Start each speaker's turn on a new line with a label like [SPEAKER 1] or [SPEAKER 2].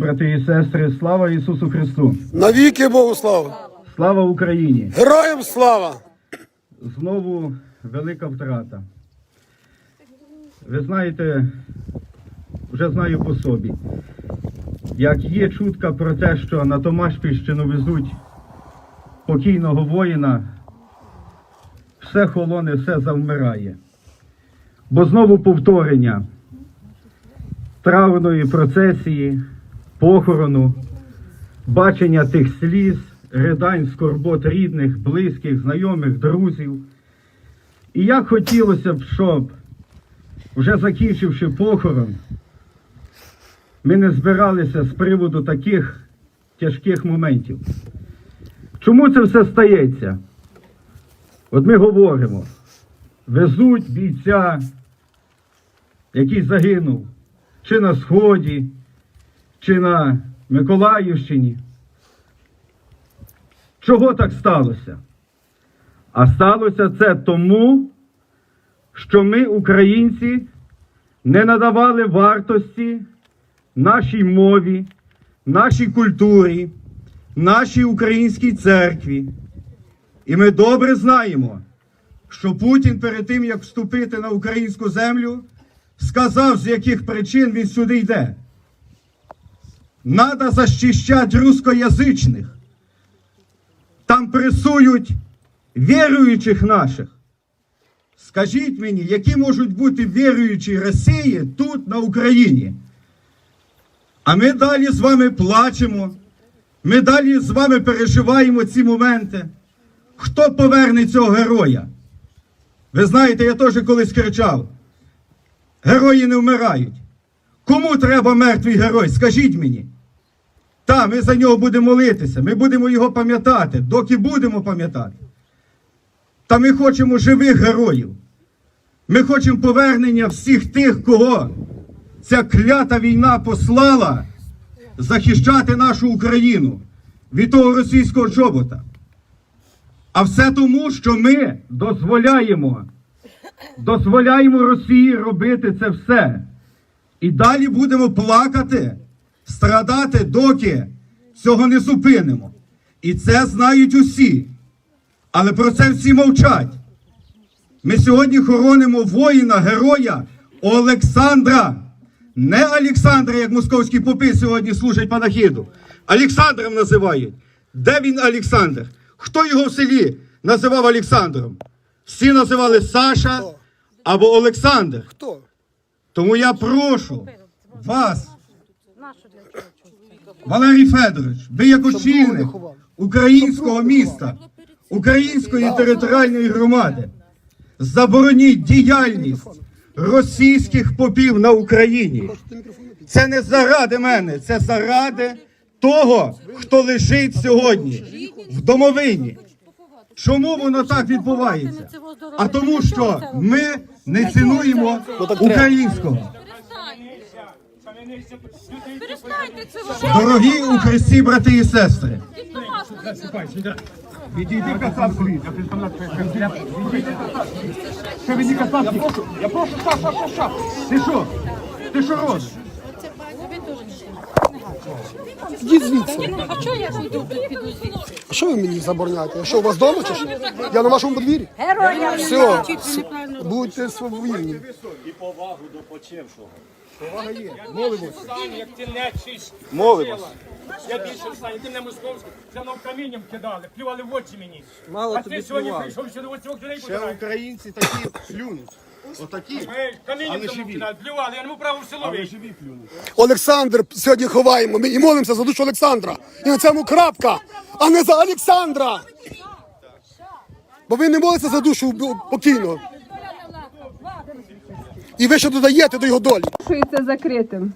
[SPEAKER 1] Брати і сестри, слава Ісусу Христу!
[SPEAKER 2] Навіки Богу слава!
[SPEAKER 1] Слава Україні!
[SPEAKER 2] Героям слава!
[SPEAKER 1] Знову велика втрата. Ви знаєте, вже знаю по собі, як є чутка про те, що на Томашпільщину везуть покійного воїна, все холоне, все завмирає. Бо знову повторення травної процесії, похорону, бачення тих сліз, ридань, скорбот рідних, близьких, знайомих, друзів. І як хотілося б, щоб, вже закінчивши похорон, ми не збиралися з приводу таких тяжких моментів. Чому це все стається? От ми говоримо, везуть бійця, який загинув, чи на Сході, чи на Миколаївщині. Чого так сталося? А сталося це тому, що ми, українці, не надавали вартості нашій мові, нашій культурі, нашій українській церкві. І ми добре знаємо, що Путін перед тим, як вступити на українську землю, сказав, з яких причин він сюди йде. Надо защищать русскоязичних. Там пресують віруючих наших. Скажіть мені, які можуть бути віруючі Росії тут, на Україні? А ми далі з вами плачемо. Ми далі з вами переживаємо ці моменти. Хто поверне цього героя? Ви знаєте, я теж колись кричав: герої не вмирають. Кому треба мертвий герой? Скажіть мені. Та, ми за нього будемо молитися, ми будемо його пам'ятати, доки будемо пам'ятати. Та ми хочемо живих героїв. Ми хочемо повернення всіх тих, кого ця клята війна послала захищати нашу Україну від того російського чобота. А все тому, що ми дозволяємо, дозволяємо Росії робити це все. І далі будемо плакати, страдати, доки цього не зупинимо. І це знають усі. Але про це всі мовчать. Ми сьогодні хоронимо воїна, героя Олександра. Не Олександра, як московські попи сьогодні служать панахіду. Олександром називають. Де він Олександр? Хто його в селі називав Олександром? Всі називали Саша або Олександр.
[SPEAKER 2] Хто?
[SPEAKER 1] Тому я прошу вас, Валерій Федорович, ви як очільник українського міста, української територіальної громади, забороніть діяльність російських попів на Україні. Це не заради мене, це заради того, хто лежить сьогодні в домовині. Чому воно так відбувається? А тому, що ми не цінуємо українського.
[SPEAKER 3] Перестаньте це.
[SPEAKER 1] Дорогі у Христі, брати і сестри, відійди касатку. Що відійди касатку? Я прошу, Саша, Саша, Саша. Ти що? Ти що робиш?
[SPEAKER 2] Ідіть звідси.
[SPEAKER 3] А чого я піду, піду звідси?
[SPEAKER 2] А що ви мені забороняєте? Що, у вас вдома чи що? Я на вашому подвір'ї?
[SPEAKER 3] Героям
[SPEAKER 2] Все, будьте свободні.
[SPEAKER 4] і повагу до
[SPEAKER 5] Як ти не чиш.
[SPEAKER 1] Молимось.
[SPEAKER 5] Я більше встану, ти мене московський, за мною камінням кидали, плювали в очі мені.
[SPEAKER 6] Мало
[SPEAKER 5] а
[SPEAKER 6] тобі
[SPEAKER 5] ти сьогодні
[SPEAKER 6] плювали.
[SPEAKER 5] прийшов сюди, ось цих людей
[SPEAKER 6] Ще українці такі плюнуть. Отакі.
[SPEAKER 5] Ей, камінням
[SPEAKER 6] Але живі.
[SPEAKER 5] кидали, плювали, я не мав права в село вийти.
[SPEAKER 6] живі плюнуть.
[SPEAKER 2] Олександр сьогодні ховаємо. Ми і молимося за душу Олександра. І на цьому крапка, а не за Олександра. Бо ви не молитеся за душу покійного. І ви ще додаєте до його долі.
[SPEAKER 7] Шується закритим.